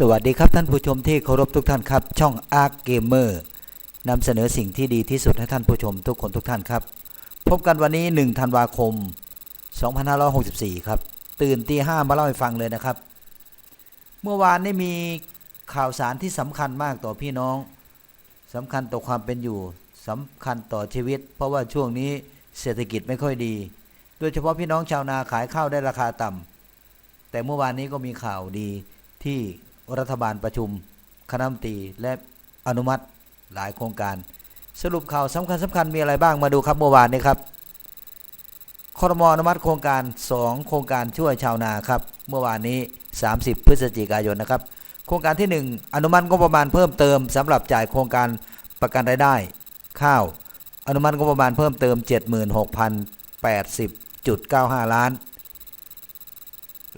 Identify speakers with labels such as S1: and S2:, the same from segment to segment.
S1: สวัสดีครับท่านผู้ชมที่เคารพทุกท่านครับ ช่อง Arc Gamer นำเสนอสิ่งที่ดีที่สุดให้ท่านผู้ชมทุกคนทุกท่านครับ พบกันวันนี้ 1 ธันวาคม 2564 ครับ ตื่นตีห้ามาเล่าให้ฟังเลยนะครับ เมื่อวานนี้มีข่าวสารที่สำคัญมากต่อพี่น้องสำคัญต่อความเป็นอยู่สำคัญต่อชีวิต เพราะว่าช่วงนี้เศรษฐกิจไม่ค่อยดี โดยเฉพาะพี่น้องชาวนาขายข้าวได้ราคาต่ำแต่เมื่อวานนี้ก็มีข่าวดีที่ รัฐบาลประชุม คณะมนตรีและอนุมัติหลายโครงการ สรุปข่าวสำคัญสำคัญมีอะไรบ้างมาดูครับเมื่อวานนี้ครับคอรมอนุมัติโครงการ 2 โครงการช่วยชาวนาครับ เมื่อวานนี้ 30 พฤศจิกายนนะครับ โครงการที่ 1 อนุมัติงบประมาณเพิ่มเติมสำหรับจ่ายโครงการประกันรายได้ ข้าว อนุมัติงบประมาณเพิ่มเติม 76,080.95 ล้าน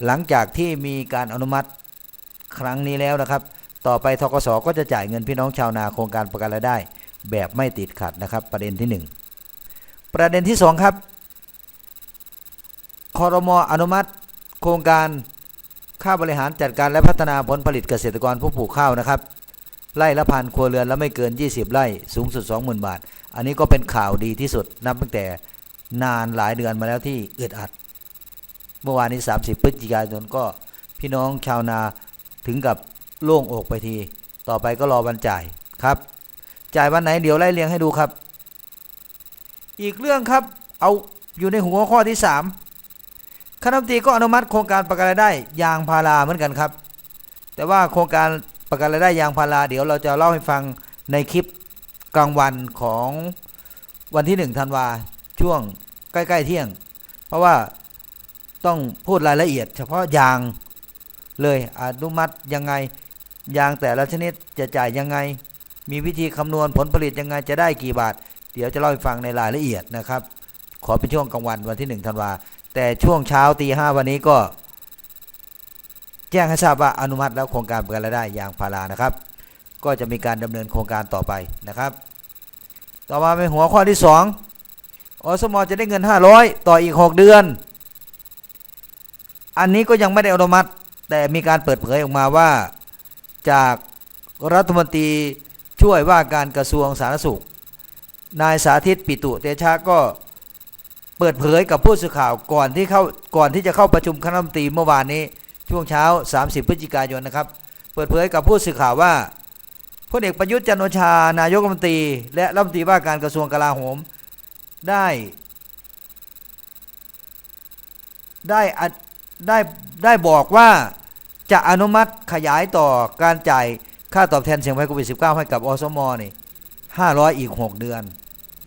S1: หลังจากที่มีการอนุมัติ ครั้งนี้แล้วนะครับ ต่อไปทกสก็จะจ่ายเงินพี่น้องชาวนาโครงการประกันรายได้ แบบไม่ติดขัดนะครับ ประเด็นที่ 1 ประเด็นที่ 2 ครับคอรมออนุมัติ โครงการค่าบริหารจัดการและพัฒนาผลผลิตเกษตรกรผู้ปลูกข้าวนะครับไร่ละพันครัวเรือนและไม่เกิน 20 ไร่สูงสุด 20,000 บาท อันนี้ก็เป็นข่าวดีที่สุดนับตั้งแต่นานหลายเดือนมาแล้วที่อึดอัด เมื่อวานนี้ 30 พฤศจิกายนก็พี่น้องชาวนา ถึงกับโล่งอกไปที ต่อไปก็รอวันจ่ายครับ จ่ายวันไหนเดี๋ยวไล่เรียงให้ดูครับ อีกเรื่องครับเอาอยู่ในหัวข้อที่ 3 คณะรัฐมนตรีก็อนุมัติโครงการประกันรายได้ยางพาราเหมือนกันครับ แต่ว่าโครงการประกันรายได้ยางพาราเดี๋ยวเราจะเล่าให้ฟังในคลิปกลางวันของวันที่1ธันวาช่วงใกล้ ๆ เที่ยง เพราะว่าต้องพูดรายละเอียด เฉพาะยาง เลยอนุมัติยังไงยางแต่ละชนิดจะจ่ายยังไง มีวิธีคำนวณผลผลิตยังไงจะได้กี่บาท เดี๋ยวจะเล่าให้ฟังในรายละเอียดนะครับ ขอเป็นช่วงกลางวันวันที่1ธันวาแต่ช่วงเช้าตีห้าวันนี้ก็ แจ้งให้ทราบว่าอนุมัติแล้วโครงการประกันรายได้ยางพารานะครับ ก็จะมีการดำเนินโครงการต่อไปนะครับ ต่อมาเป็นหัวข้อที่ 2อสมอจะได้เงิน 500 ต่ออีก 6 เดือน อันนี้ก็ยังไม่ได้อนุมัติ แต่มีการเปิดเผยออกมาว่าจากรัฐมนตรีช่วยว่าการกระทรวงสาธารณสุข นายสาธิตปิตุเตชะก็เปิดเผยกับผู้สื่อข่าวก่อนที่เข้าก่อนที่จะเข้าประชุมคณะรัฐมนตรีเมื่อวานนี้ช่วงเช้า 30 พฤศจิกายนนะครับ เปิดเผยกับผู้สื่อข่าวว่าพลเอกประยุทธ์จันโอชานายกรัฐมนตรี และรัฐมนตรีว่าการกระทรวงกลาโหมได้ ได้อัด ได้ได้บอกว่าจะอนุมัติขยายต่อการจ่ายค่าตอบแทนเสี่ยงภัยโควิด -19 ให้กับอสมนี่500 อีก 6 เดือน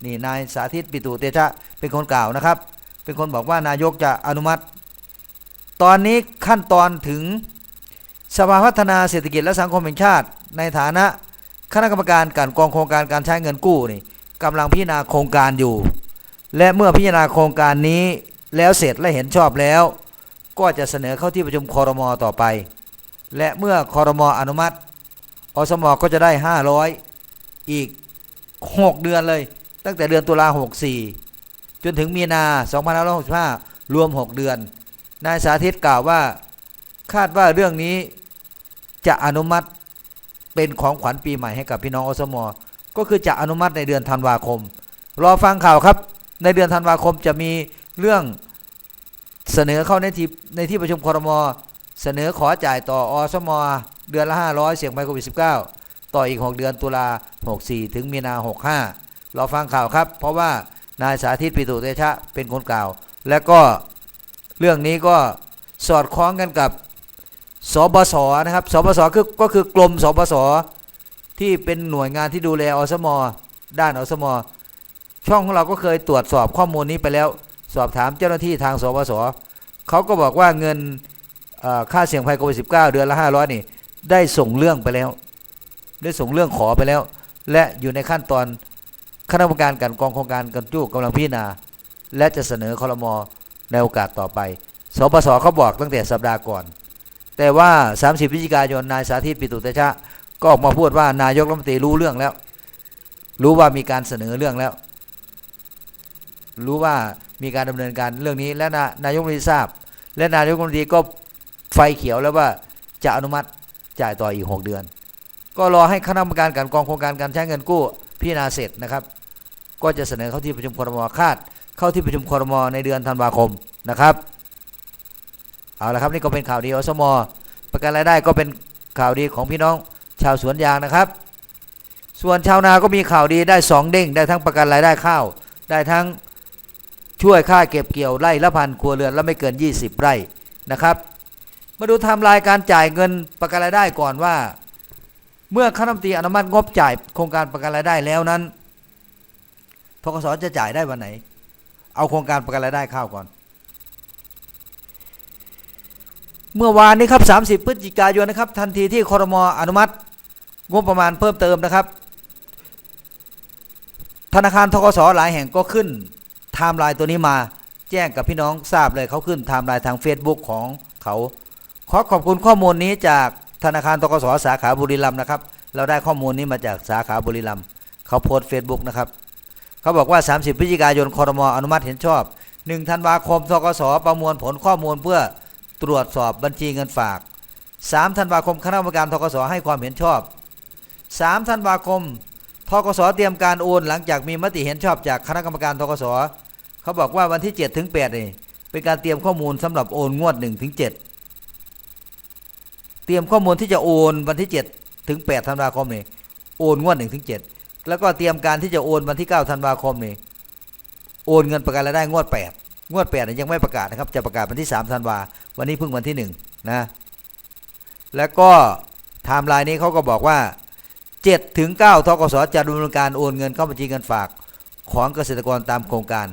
S1: นี่นายสาธิตปิตุเตชะเป็นคนกล่าวนะครับ เป็นคนบอกว่านายกจะอนุมัติ ตอนนี้ขั้นตอนถึงสภาพัฒนาเศรษฐกิจและสังคมแห่งชาติ ในฐานะคณะกรรมการการกองโครงการการใช้เงินกู้นี่กำลังพิจารณาโครงการอยู่ และเมื่อพิจารณาโครงการนี้แล้วเสร็จและเห็นชอบแล้ว ก็จะเสนอเข้าที่ประชุมคอรมอต่อไป และเมื่อคอรมออนุมัติ อสมก็จะได้ 500 อีก 6 เดือนเลย ตั้งแต่เดือนตุลา64 จนถึงมีนา2565 รวม 6 เดือน นายสาธิตกล่าวว่าคาดว่าเรื่องนี้จะอนุมัติเป็นของขวัญปีใหม่ให้กับพี่น้องอสมก็คือจะอนุมัติในเดือนธันวาคม รอฟังข่าวครับ ในเดือนธันวาคมจะมีเรื่อง เสนอเข้าในที่ในที่ประชุมคอรมอเสนอขอจ่ายต่ออสม เดือนละ 500 เสี่ยงภัยโควิด -19 ต่ออีก 6 เดือนตุลา 64 ถึงมีนา 65รอฟังข่าวครับ เพราะว่านายสาธิตปิตุเตชะเป็นคนกล่าว และก็เรื่องนี้ก็สอดคล้องกันกับสบสนะครับสบสคือก็คือกรมสบสที่เป็นหน่วยงานที่ดูแลอสม ด้านอสม ช่องของเราก็เคยตรวจสอบข้อมูลนี้ไปแล้ว สอบถามเจ้าหน้าที่ทางสบสเขาก็บอกว่าเงินค่าเสี่ยงภัยโควิด -19 เดือนละ500นี่ได้ส่งเรื่องไปแล้ว ได้ส่งเรื่องขอไปแล้ว และอยู่ในขั้นตอนคณะกรรมการกันกองโครงการกันจู้กำลังพิจารณา และจะเสนอคอรมอในโอกาสต่อไปสปสเขาบอกตั้งแต่สัปดาห์ก่อน แต่ว่า 30พฤศจิกายนนายสาธิตปิตุเตชะก็ออกมาพูดว่านายกรัฐมนตรีรู้เรื่องแล้ว รู้ว่ามีการเสนอเรื่องแล้ว รู้ว่า มีการดำเนินการเรื่องนี้และนายกรัฐมนตรีทราบ และนายกรัฐมนตรีก็ไฟเขียวแล้วว่าจะอนุมัติจ่ายต่ออีก 6 เดือน ก็รอให้คณะกรรมการการกองโครงการการใช้เงินกู้พิจารณาเสร็จนะครับ ก็จะเสนอเข้าที่ประชุมครมคาด เข้าที่ประชุมครมในเดือนธันวาคมนะครับเอาละครับนี่ก็เป็นข่าวดีอสมประกันรายได้ก็เป็นข่าวดีของพี่น้องชาวสวนยางนะครับ ส่วนชาวนาก็มีข่าวดีได้สองเด้งได้ทั้งประกันรายได้ข้าว ได้ทั้ง ช่วยค่าเก็บเกี่ยวไร่ละพันครัวเรือนและไม่เกิน 20 ไร่นะครับ มาดูไทม์ไลน์การจ่ายเงินประกันรายได้ก่อนว่า เมื่อคณะรัฐมนตรีอนุมัติงบจ่ายโครงการประกันรายได้แล้วนั้นทกสจะจ่ายได้วันไหน เอาโครงการประกันรายได้เข้าก่อน เมื่อวานนี้ครับ 30 พฤศจิกายนนะครับ ทันทีที่คอรมออนุมัติงบประมาณเพิ่มเติมนะครับ ธนาคารทกสหลายแห่งก็ขึ้น ทม์ไลน์ตัวนี้มาแจ้งกับพี่น้องทราบเลยเขาขึ้นไทม์ไลน์ทาง Facebook ของเขา ขอขอบคุณข้อมูลนี้จากธนาคารทกสสาขาบุรีรัมย์นะครับ เราได้ข้อมูลนี้มาจากสาขาบุรีรัมย์เขาโพสต์เฟซบุ๊กนะครับเขาบอกว่า 30 พฤศจิกายนคอรมอนุมัติเห็นชอบ1ธันวาคมทกสประมวลผลข้อมูลเพื่อตรวจสอบบัญชีเงินฝาก 3 ธันวาคมคณะกรรมการทกสให้ความเห็นชอบ 3 ธันวาคมทกสเตรียมการโอนหลังจากมีมติเห็นชอบจากคณะกรรมการทกส เขาบอกว่าวันที่7ถึง8นี่เป็นการเตรียมข้อมูลสำหรับโอนงวด1ถึง7เตรียมข้อมูลที่จะโอนวันที่7ถึง8ธันวาคมนี่โอนงวด1ถึง7แล้วก็เตรียมการที่จะโอนวันที่9ธันวาคมนี่โอนเงินประกันรายได้งวด 8 งวด8เนี่ยยังไม่ประกาศนะครับ จะประกาศวันที่3ธันวาวันนี้เพิ่งวันที่1นะแล้วก็ไทม์ไลน์นี้เขาก็บอกว่า7ถึง9ทกสจะดำเนินการโอนเงินเข้าบัญชีเงินฝากของเกษตรกรตามโครงการ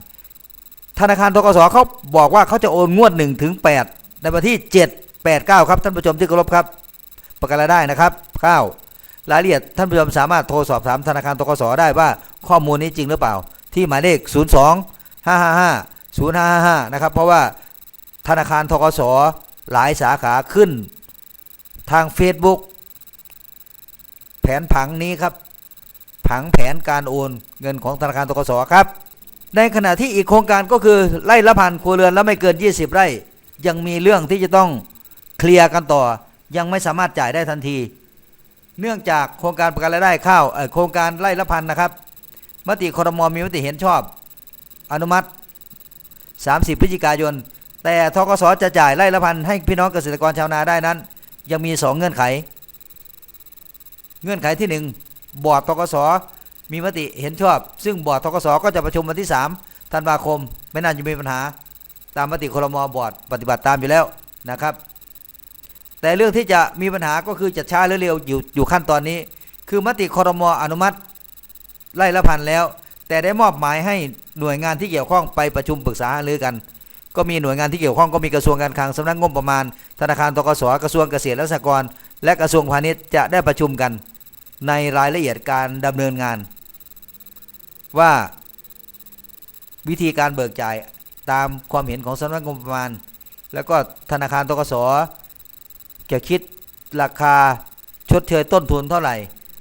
S1: ธนาคารทกสเขาบอกว่าเขาจะโอนงวด1ถึง8ในวันที่ 7 8 9 ครับท่านผู้ชมที่เคารพครับ ประกันรายได้นะครับข้าวรายละเอียดท่านผู้ชมสามารถโทรสอบถามธนาคารทกสได้ว่าข้อมูลนี้จริงหรือเปล่า ที่หมายเลข 02 555 0555 นะครับ เพราะว่าธนาคารทกสหลายสาขาขึ้น ทาง Facebook แผนผังนี้ครับ ผังแผนการโอนเงินของธนาคารทกสครับ ในขณะที่อีกโครงการก็คือไร่ละพันครัวเรือนแล้วไม่เกิน 20 ไร่ ยังมีเรื่องที่จะต้องเคลียร์กันต่อ ยังไม่สามารถจ่ายได้ทันที เนื่องจากโครงการประกันรายได้ข้าวโครงการไร่ละพันนะครับ มติคอรมอมีมติเห็นชอบ อนุมัติ 30 พฤศจิกายน แต่ทกสจะจ่ายไร่ละพันให้พี่น้องเกษตรกรชาวนาได้นั้น ยังมี 2 เงื่อนไข เงื่อนไขที่ 1 บอร์ดทกส มีมติเห็นชอบ ซึ่งบอร์ดทกสก็จะประชุมวันที่ 3 ธันวาคม ไม่น่าจะมีปัญหา ตามมติครมบอร์ดปฏิบัติตามอยู่แล้วนะครับ แต่เรื่องที่จะมีปัญหาก็คือจะช้าหรือเร็วอยู่อยู่ขั้นตอนนี้ คือมติครมอนุมัติไล่ละพันแล้ว แต่ได้มอบหมายให้หน่วยงานที่เกี่ยวข้องไปประชุมปรึกษาหรือกัน ก็มีหน่วยงานที่เกี่ยวข้องก็มีกระทรวงการคลังสำนักงบประมาณ ธนาคารทกสกระทรวงเกษตรและสหกรณ์และกระทรวงพาณิชย์จะได้ประชุมกัน ในรายละเอียดการดำเนินงาน ว่าวิธีการเบิกจ่ายตามความเห็นของสำนักงบประมาณ แล้วก็ธนาคารทกสจะคิดราคาชดเชยต้นทุนเท่าไหร่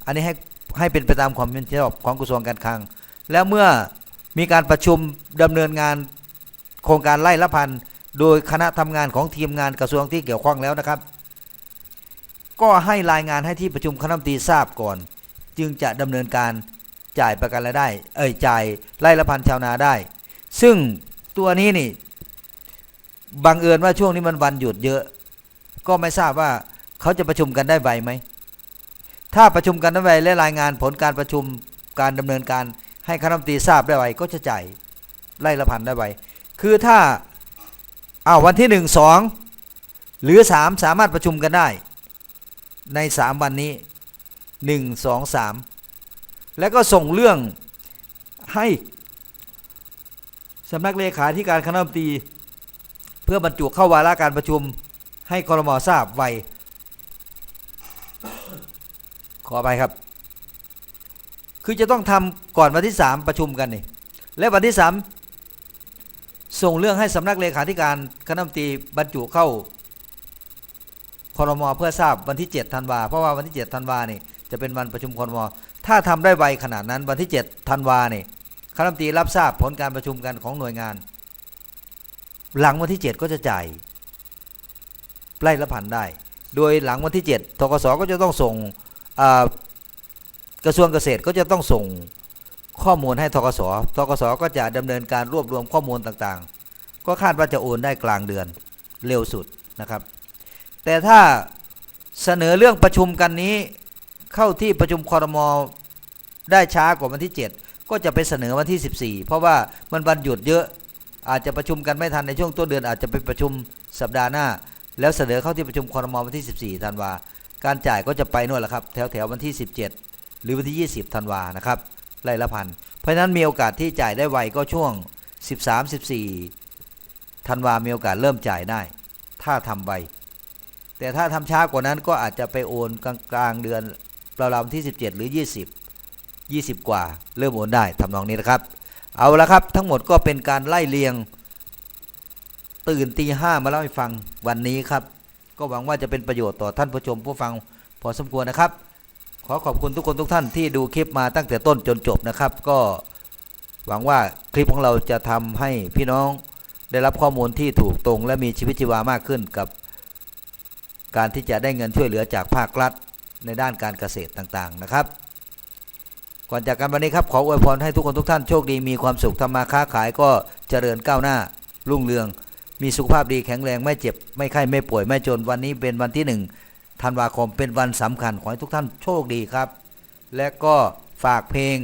S1: อันนี้ให้ให้เป็นไปตามความเป็นชอบของกระทรวงการคลัง แล้วเมื่อมีการประชุมดำเนินงานโครงการไล่ละพันโดยคณะทำงานของทีมงานกระทรวงที่เกี่ยวข้องแล้วนะครับ ก็ให้รายงานให้ที่ประชุมคณะมนตรีทราบก่อน จึงจะดำเนินการ จ่ายประกันรายได้ เอ้ยจ่ายไล่ละพันชาวนาได้ ซึ่งตัวนี้นี่บังเอิญว่าช่วงนี้มันวันหยุดเยอะ ก็ไม่ทราบว่าเขาจะประชุมกันได้ไวไหม ถ้าประชุมกันได้ไวและรายงานผลการประชุมการดำเนินการให้คณะรัฐมนตรีทราบได้ไวก็จะจ่ายไล่ละพันได้ไวคือถ้าอ้าววันที่หนึ่งสองหรือสามสามารถประชุมกันได้ ในสามวันนี้หนึ่งสองสาม แล้วก็ส่งเรื่องให้สำนักเลขาธิการคณะรัฐมนตรี เพื่อบรรจุเข้าวาระการประชุมให้คอรมอทราบไวขอไปครับ คือจะต้องทำก่อนวันที่สามประชุมกันนี่และวันที่สามส่งเรื่องให้สำนักเลขาธิการคณะรัฐมนตรีบรรจุเข้า คอรมอเพื่อทราบวันที่7ธันวาเพราะว่าวันที่7ธันวานี่จะเป็นวันประชุมคอรมอถ้าทำได้ไวขนาดนั้นวันที่7ธันวานี่คณะรัฐมนตรีรับทราบผลการประชุมกันของหน่วยงาน หลังวันที่ 7 ก็จะจ่ายไล่ละพันได้ โดยหลังวันที่7ทกสก็จะต้องส่งกระทรวงเกษตรก็จะต้องส่งข้อมูลให้ทกสทกสก็จะดำเนินการรวบรวมข้อมูลต่างๆ ก็คาดว่าจะโอนได้กลางเดือนเร็วสุดนะครับ แต่ถ้าเสนอเรื่องประชุมกันนี้เข้าที่ประชุมคอรมอได้ช้ากว่าวันที่ 7 ก็จะไปเสนอวันที่ 14 เพราะว่ามันวันหยุดเยอะอาจจะประชุมกันไม่ทันในช่วงต้นเดือนอาจจะไปประชุมสัปดาห์หน้า แล้วเสนอเข้าที่ประชุมคอรมอวันที่ 14 ธันวาการจ่ายก็จะไปนู่นแหละครับแถวแถววันที่ 17 หรือวันที่ 20 ธันวานะครับไล่ละพันเพราะฉะนั้นมีโอกาสที่จ่ายได้ไวก็ช่วง 13 14 ธันวามีโอกาสเริ่มจ่ายได้ ถ้าทำไว แต่ถ้าทำช้ากว่านั้นก็อาจจะไปโอนกลางกลางเดือนปราวๆวันที่ 17 หรือ 20 20 กว่า เริ่มโอนได้ทำนองนี้นะครับ เอาละครับทั้งหมดก็เป็นการไล่เรียง ตื่นตีห้ามาเล่าให้ฟังวันนี้ครับ ก็หวังว่าจะเป็นประโยชน์ต่อท่านผู้ชมผู้ฟังพอสมควรนะครับ ขอขอบคุณทุกคนทุกท่านที่ดูคลิปมาตั้งแต่ต้นจนจบนะครับ ก็หวังว่าคลิปของเราจะทำให้พี่น้องได้รับข้อมูลที่ถูกตรง และมีชีวิตชีวามากขึ้นกับ การที่จะได้เงินช่วยเหลือจากภาครัฐในด้านการเกษตรต่างๆนะครับ ก่อนจากกันวันนี้ครับขออวยพรให้ทุกคนทุกท่านโชคดีมีความสุขทำมาค้าขายก็เจริญก้าวหน้ารุ่งเรือง มีสุขภาพดีแข็งแรงไม่เจ็บ ไม่ไข้ไม่ป่วยไม่จนวันนี้เป็นวันที่หนึ่งธันวาคมเป็นวันสำคัญขอให้ทุกท่านโชคดีครับ และก็ฝากเพลง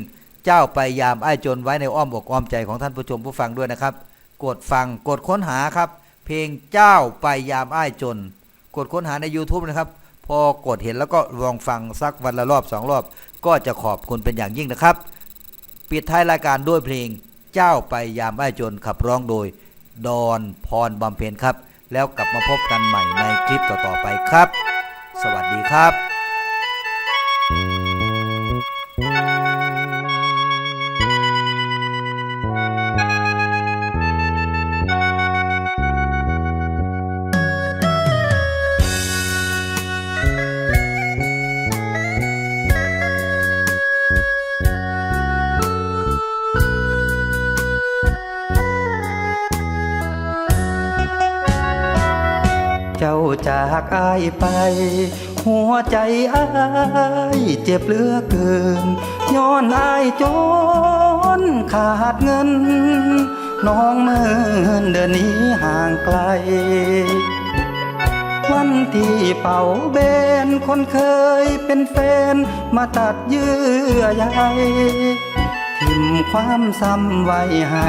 S1: เจ้าไปยามไอ้จนไว้ในอ้อมอกอ้อมใจของท่านผู้ชมผู้ฟังด้วยนะครับ กดฟังกดค้นหาครับ เพลงเจ้าไปยามไอ้จน กดค้นหาใน YouTube นะครับ พอกดเห็นแล้วก็ลองฟังสักวันละรอบสองรอบ ก็จะขอบคุณเป็นอย่างยิ่งนะครับ ปิดท้ายรายการด้วยเพลงเจ้าไปยามไอ้จนขับร้องโดย ดอนพรบำเพ็ญครับ แล้วกลับมาพบกันใหม่ในคลิปต่อๆไปครับ สวัสดีครับ
S2: เจ้าจากอายไป หัวใจอายเจ็บเหลือเกิน ย้อนอายจนขาดเงิน น้องเมินเดินหนี้ห่างไกล วันที่เป่าเบนคนเคยเป็นแฟน มาตัดเยื่อใยทิมความซ้ำไว้ให้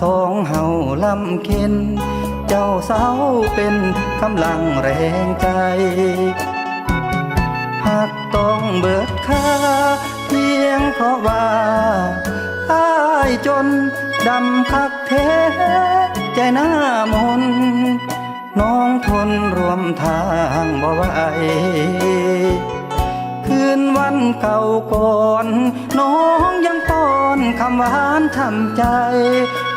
S2: สองเฮาลำเค็นเจ้าเศร้าเป็นกำลังแรงใจหากต้องเบิดค่าเพียงเพราะว่าอายจนดำคักเทใจหน้ามนน้องทนรวมทางบ่ไหวคืนวันเก่าก่อน น้องยังป้อนคำหวานทำใจ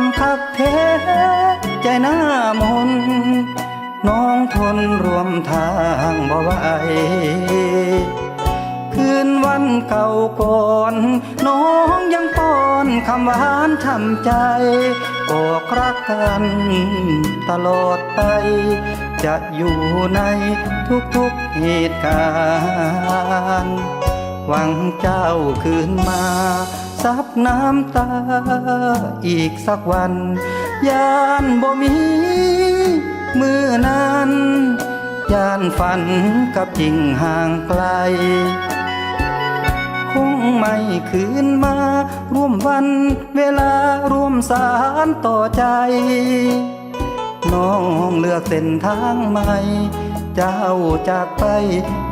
S2: ำคักเทใจหน้ามน น้องทนรวมทางบ่ไหวคืนวันเก่าก่อน น้องยังป้อนคำหวานทำใจบอกรักกันตลอดไป จะอยู่ในทุกๆเหตุการณ์ หวังเจ้าคืนมา ซับน้ำตา อีกสักวันยานบ่มีมือนั้นยานฝันกับจริงห่างไกล คงไม่คืนมา ร่วมวันเวลาร่วมสารต่อใจ น้องเลือกเส้นทางใหม่ เจ้าจากไป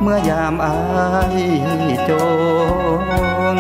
S2: เมื่อยามอายจง